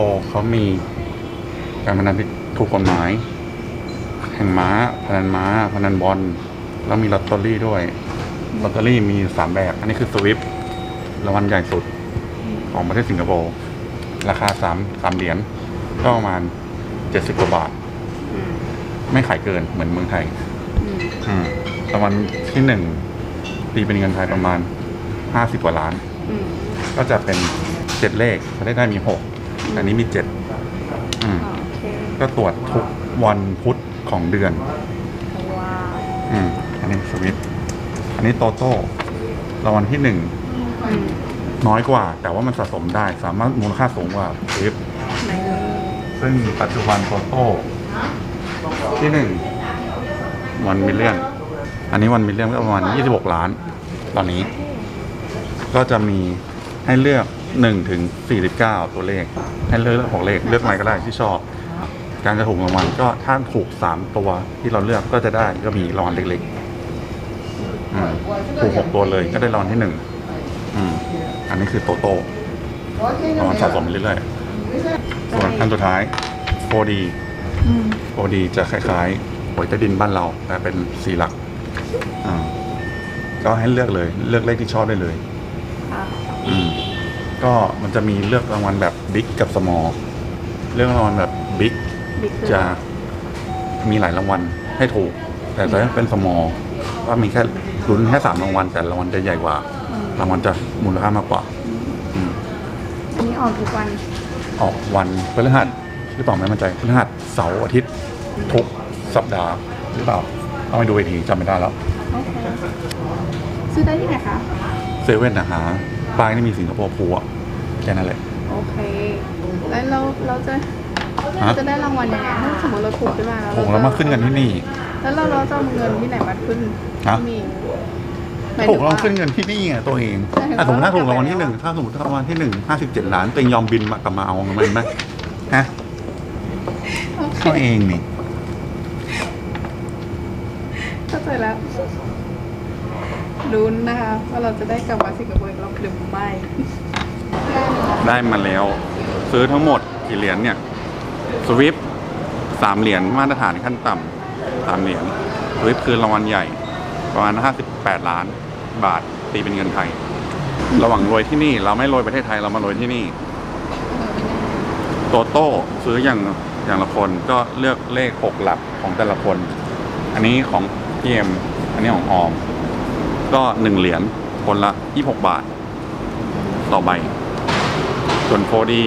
ปร์เขามีการพนันที่ถูกกฎหมาย แข่งม้า พนันม้า พนันบอล แล้วมีลอตเตอรี่ด้วย ลอตเตอรี่มีสามแบบ อันนี้คือสวิฟรางวัลใหญ่สุดของประเทศสิงคโปร์ ราคาสามสามเหรียญ ก็ประมาณเจ็ดสิบกว่าบาทอืมไม่ขายเกินเหมือนเมืองไทยอืมอืมรางวัลที่หนึ่งตีเป็นเงินไทยประมาณห้าสิบกว่าล้านอืมก็จะเป็นเจ็ดเลขประเทศไทยมีหก อันนี้มีเจ็ดอืมอ๋อโอเคก็ตรวจทุกวันพุธของเดือน ว้าวอืมอันนี้สวิตอันนี้โตโต้รางวัลที่หนึ่งอืมน้อยกว่า แต่ว่ามันสะสมได้ สามารถมูลค่าสูงกว่าสวิฟในซึ่งปัจจุบันโตโต้ที่หนึ่งวันมิลเลียน อันนี้วันมิลเลียนก็ประมาณยี่สิบหกล้าน ตอนนี้ ก็จะมีให้เลือก หนึ่งถึงสี่สิบเก้าตัวเลข ให้เลือกหกเลขเลือกอะไรก็ได้ที่ชอบ การจะถูกรางวัลก็ถ้าถูกสามตัวที่เราเลือกก็จะได้ก็มีรางวัลเล็กๆอืมถูกหกตัวเลยก็ได้รางวัลที่หนึ่งอืมอันนี้คือโตโต้รางวัลสะสมไปเรื่อยๆส่วนอันสุดท้าย 4D อืม 4D จะคล้ายๆหวยใต้ดินบ้านเรา แต่เป็นสี่หลักอ่าก็ให้เลือกเลย เลือกเลขที่ชอบได้เลยค่ะอืม ก็มันจะมีเลือกรางวัลแบบบิ๊กกับสมอลเลือกรางวัลแบบบิ๊กบิ๊กคือจะมีหลายรางวัลให้ถูก แต่ถ้าเป็นสมอลก็มีแค่ลุ้นแค่สามรางวัลแต่รางวัลจะใหญ่กว่า อืมรางวัลจะมูลค่ามากกว่าอืมอันนี้ออกทุกวันออกวันพฤหัสหรือเปล่าไม่มั่นใจพฤหัสเสาร์อาทิตย์ทุกสัปดาห์หรือเปล่าต้องไปดูอีกทีจำไม่ได้แล้วโอเคซื้อได้ที่ไหนคะเซเว่นนะฮะ ป้ายนี่มีสิงคโปร์พูอะแค่นั้นแหละ โอเค แล้วเราเราจะฮะจะได้รางวัลยังไงถ้าสมมติเราถูกขึ้นมาแล้วถูกแล้วมาขึ้นกันที่นี่ แล้วเราเราจะเอาเงินที่ไหนมาขึ้นฮะที่นี่หมายถูถึกงเราว่าขึ้นเงินที่นี่ไงตัวเองใช่ถ้าสมมติถ้าถูกว่ารางวัลที่หนึ่งกลับไปแล้วถ้าสมมติรางวัลที่หนึ่งห้าสิบเจ็ดล้านตัวเองยอมบินมากลับมาเอาเงินมันไหมฮะโอเคตัวเองนี่เข้าใจแล้ว ลุ้นนะคะว่าเราจะได้กลับมาสิงคโปร์อีกรอบหรือไม่ได้มาแล้ว ซื้อทั้งหมดกี่เหรียญเนี่ยสวิฟสามเหรียญมาตรฐานขั้นต่ำสามเหรียญสวิฟคือรางวัลใหญ่ ประมาณห้าสิบแปดล้านบาทตีเป็นเงินไทย ระหว่างรวยที่นี่ เราไม่รวยประเทศไทยเรามารวยที่นี่โตโต้ซื้ออย่างอย่างละคนก็เลือกเลขหกหลักของแต่ละคน อันนี้ของพี่เอ็มอันนี้ของออม ก็หนึ่งเหรียญคนละยี่หกบาท ต่อใบ ส่วนโฟดี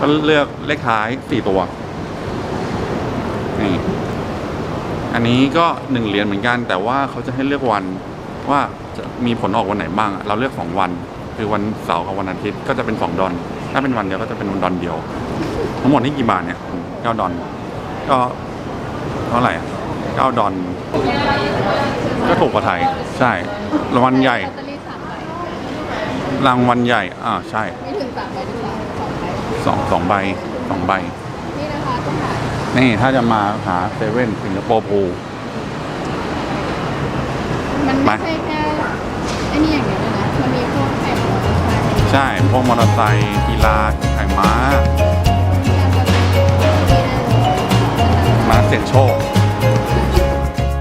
ก็เลือกเลขท้ายสี่ตัว นี่ อันนี้ก็หนึ่งเหรียญเหมือนกัน แต่ว่าเขาจะให้เลือกวันว่าจะมีผลออกวันไหนบ้าง เราเลือกสองวัน คือวันเสาร์กับวันอาทิตย์ก็จะเป็นสองดอน ถ้าเป็นวันเดียวก็จะเป็นวันดอนเดียว ทั้งหมดนี่กี่บาทเนี่ยเก้าดอน ก็เท่าไหร่อะเก้าดอน ก็ถูกกว่าไทย ใช่รางวัลใหญ่ ลอตเตอรี่สามใบรางวัลใหญ่ อ่าใช่ไม่ถึงสามใบถึงสองสองใบสองสองใบสองใบ นี่นะคะต้องหานี่ถ้าจะมาหาเซเว่นสิงคโปร์พู มันไม่ใช่แค่ไอ้นี่อย่างเดียวเลยนะมันมีพวกแข่งมอเตอร์ไซค์ใช่ พวกมอเตอร์ไซค์กีฬาแข่งม้า มาเสี่ยงโชค